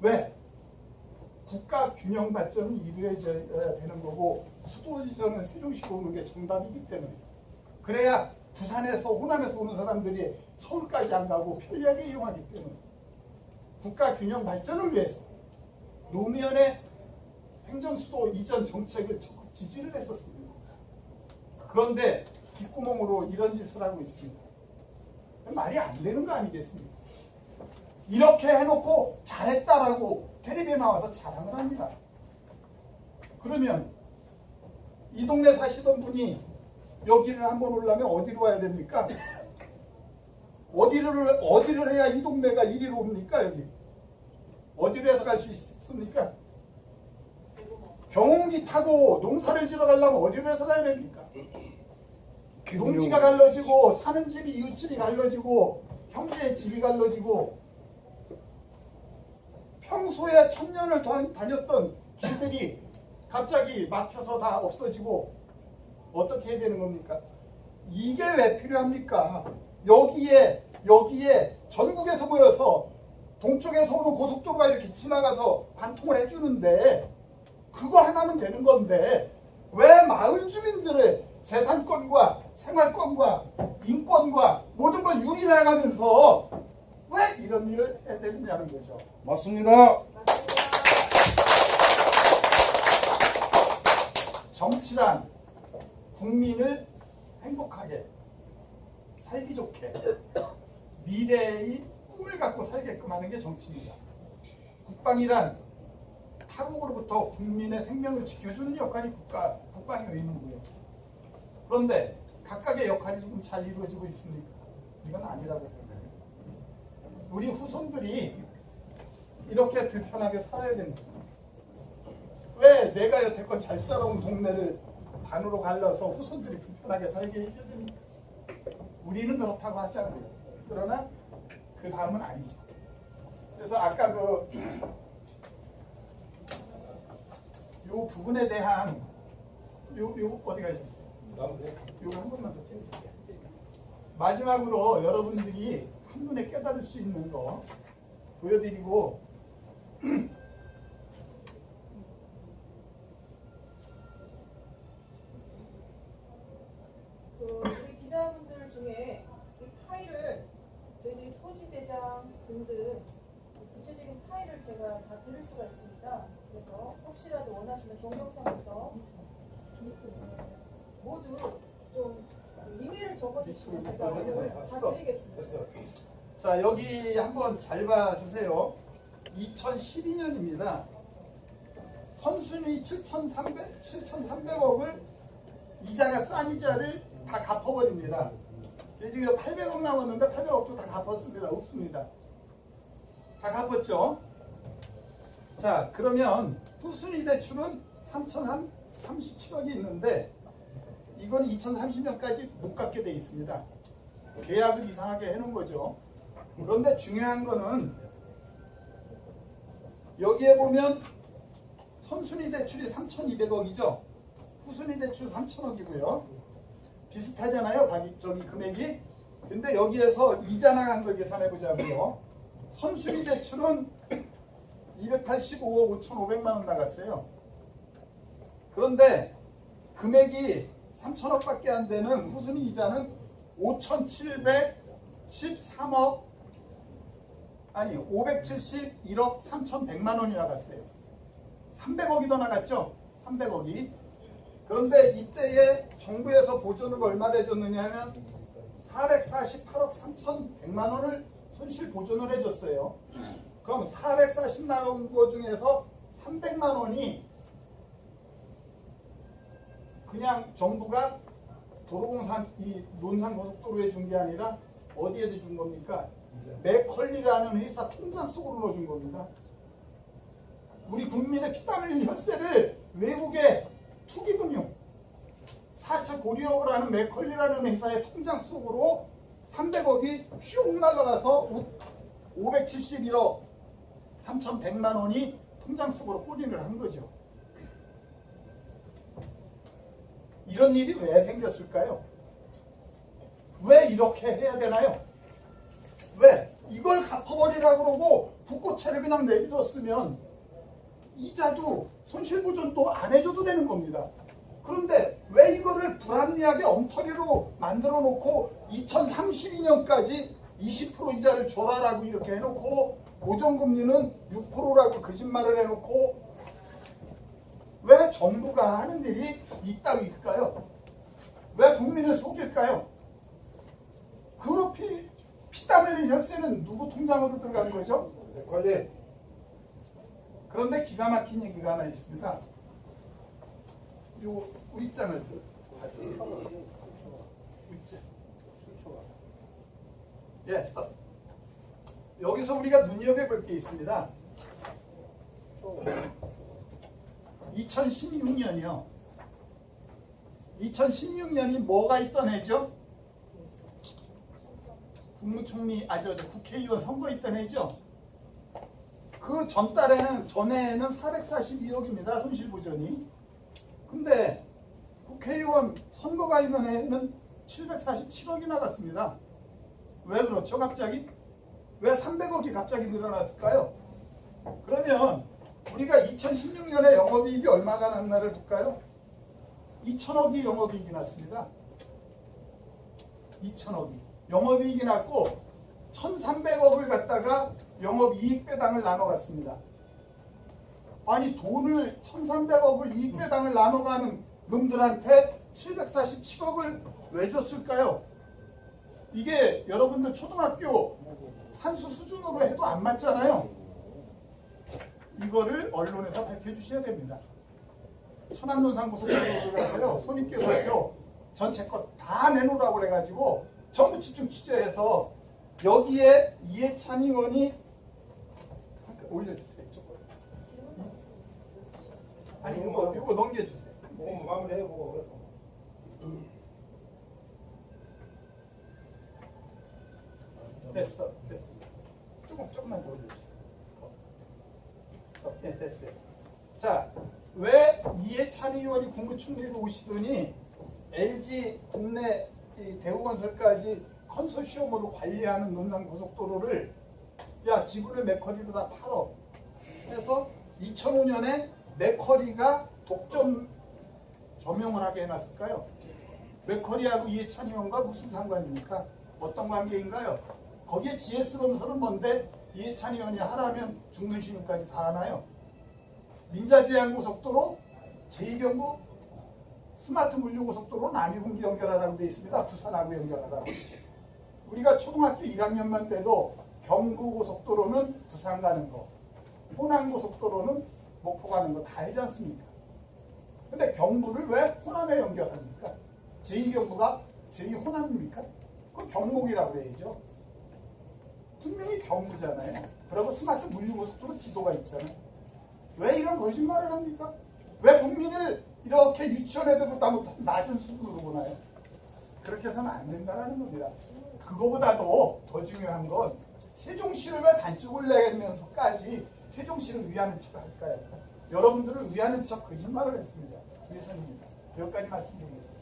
왜? 국가 균형 발전은 이루어져야 되는 거고 수도 이전은 세종시로 오는 게 정답이기 때문에 그래야 부산에서 호남에서 오는 사람들이 서울까지 안 가고 편리하게 이용하기 때문에 국가 균형 발전을 위해서 노무현의 행정수도 이전 정책을 적극 지지를 했었습니다. 그런데 귓구멍으로 이런 짓을 하고 있습니다. 말이 안 되는 거 아니겠습니까? 이렇게 해놓고 잘했다라고 텔레비에 나와서 자랑을 합니다. 그러면 이 동네 사시던 분이 여기를 한번 오려면 어디로 와야 됩니까? 어디를 어디를 해야 이 동네가 이리로 옵니까 여기? 어디로 해서 갈 수 있습니까? 경운기 타고 농사를 지러 가려면 어디로 해서 가야 됩니까? 농지가 갈라지고 사는 집이 이웃집이 갈라지고 형제의 집이 갈라지고 평소에 천년을 다- 다녔던 길들이 갑자기 막혀서 다 없어지고 어떻게 해야 되는 겁니까? 이게 왜 필요합니까? 여기에 여기에 전국에서 모여서 동쪽에서 오는 고속도로가 이렇게 지나가서 관통을 해주는데 그거 하나면 되는 건데 왜 마을 주민들의 재산권과 생활권과 인권과 모든 걸 유린해가면서 왜 이런 일을 해야 되느냐는 거죠. 맞습니다. 정치란 국민을 행복하게 살기 좋게 미래의 꿈을 갖고 살게끔 하는 게 정치입니다. 국방이란 타국으로부터 국민의 생명을 지켜주는 역할이 국가 국방의 의무고요. 그런데 각각의 역할이 지금 잘 이루어지고 있습니까? 이건 아니라고 생각해요. 우리 후손들이 이렇게 불편하게 살아야 됩니다. 왜 내가 여태껏 잘 살아온 동네를 반으로 갈라서 후손들이 불편하게 살게 해줘야 됩니까? 우리는 그렇다고 하지 않아요. 그러나 그 다음은 아니죠. 그래서 아까 그, 요 부분에 대한, 요, 요, 어디 가셨어요? 요거 한 번만 더 찍어주세요. 마지막으로 여러분들이 한눈에 깨달을 수 있는 거 보여드리고 그 우리 기자분들 중에 이 파일을 저희들이 토지대장 등등 구체적인 파일을 제가 다 드릴 수가 있습니다. 그래서 혹시라도 원하시면 동영상부터 모두 좀그 이메일을 적어주시면 제가 오늘 다 드리겠습니다. 자 여기 한번 잘 봐주세요. 2012년입니다. 선순위 7,300, 7,300억을 이자가 싼 이자를 다 갚아버립니다. 지금 800억 남았는데 800억도 다 갚았습니다. 없습니다. 다 갚았죠? 자 그러면 후순위 대출은 3,037억이 있는데 이건 2030년까지 못 갚게 돼 있습니다. 계약을 이상하게 해놓은 거죠. 그런데 중요한 거는 여기에 보면 선순위 대출이 3,200억이죠. 후순위 대출 3,000억이고요. 비슷하잖아요. 가격 저기 금액이. 근데 여기에서 이자 나간 걸 계산해 보자고요. 선순위 대출은 285억 5,500만 원 나갔어요. 그런데 금액이 3천억밖에 안 되는 후순위 이자는 5,713억 아니 571억 3,100만 원이 나갔어요. 300억이 더 나갔죠? 300억이. 그런데 이때에 정부에서 보조는 얼마 내줬느냐 하면 448억 3,100만 원을 손실 보존을 해줬어요. 그럼 440 나온 거 중에서 300만 원이 그냥 정부가 도로공사 이 논산 고속도로에 준 게 아니라 어디에 준 겁니까? 맥컬리라는 회사 통장 속으로 넣어준 겁니다. 우리 국민의 피땀 흘린 혈세를 외국의 투기금융 4차 고리업을 하는 맥컬리라는 회사의 통장 속으로 300억이 슉 날아가서 571억 3,100만 원이 통장 속으로 꼬리를 한 거죠. 이런 일이 왜 생겼을까요? 왜 이렇게 해야 되나요? 왜? 이걸 갚아버리라 그러고 국고채를 그냥 내비뒀으면 이자도 손실보전도 안 해줘도 되는 겁니다. 그런데 왜 이거를 불합리하게 엉터리로 만들어 놓고 2032년까지 20% 이자를 줘라라고 이렇게 해놓고 고정금리는 6%라고 거짓말을 해놓고 왜 정부가 하는 일이 이따위일까요? 왜 국민을 속일까요? 흘린 혈세는 누구 통장으로 들어간 거죠? 관리 그런데 기가 막힌 얘기가 하나 있습니다. 요 우입장을 봐주세요. 우입장. 예, 스톱. 여기서 우리가 눈여겨볼 게 있습니다. 2016년이요. 2016년이 뭐가 있던 해죠? 국무총리, 아, 저, 저 국회의원 선거 있던 해죠? 그 전달에는 전해에는 442억입니다. 손실 보전이. 근데 국회의원 선거가 있는 해에는 747억이 나갔습니다. 왜 그렇죠? 갑자기? 왜 300억이 갑자기 늘어났을까요? 그러면 우리가 2016년에 영업이익이 얼마가 났나를 볼까요? 2천억이 영업이익이 났습니다. 2천억이. 영업이익이 났고 1,300억을 갖다가 영업이익 배당을 나눠 갔습니다. 아니 돈을 1,300억을 이익 배당을 나눠 가는 놈들한테 747억을 왜 줬을까요? 이게 여러분들 초등학교 산수 수준으로 해도 안 맞잖아요. 이거를 언론에서 밝혀주셔야 됩니다. 천안논산고속도로를 가서요 손익계산표 전체 것 다 내놓으라고 그래가지고 전부 집중 취재해서 여기에 이해찬 의원이 올려주세요. 아니 이거 이거 넘겨주세요. 뭐 마무리해 보고 됐어, 됐어. 조금 조금만 더 올려주세요. 어, 네, 됐어요. 자, 왜 이해찬 의원이 국무총리로 오시더니 LG 국내 이 대우건설까지 컨소시엄으로 관리하는 논산 고속도로를 야 지분을 맥커리로 다 팔어 해서 2005년에 맥커리가 독점 조명을 하게 해놨을까요? 맥커리하고 이해찬 의원과 무슨 상관입니까? 어떤 관계인가요? 거기에 GS 건설은 뭔데 이해찬 의원이 하라면 죽는 시간까지 다 하나요? 민자제한고속도로 제2경부 스마트 물류고속도로 남이분기 연결하라고 되어 있습니다. 부산하고 연결하라고. 우리가 초등학교 1학년만 돼도 경부고속도로는 부산 가는 거, 호남고속도로는 목포 가는 거다 하지 않습니까? 근데 경부를 왜 호남에 연결합니까? 제2경부가 제2호남입니까? 그 경목이라고 그래야죠. 분명히 경부잖아요. 그리고 스마트 물류고속도로 지도가 있잖아요. 왜 이런 거짓말을 합니까? 왜 국민을 이렇게 유치원 애들보다 못- 낮은 수준으로 보나요? 그렇게 해서는 안 된다는 겁니다. 그거보다도 더 중요한 건 세종시를 왜 반쪽을 내면서까지 세종시를 위하는 척을 할까요? 여러분들을 위하는 척 거짓말을 했습니다. 위선입니다. 여기까지 말씀드리겠습니다.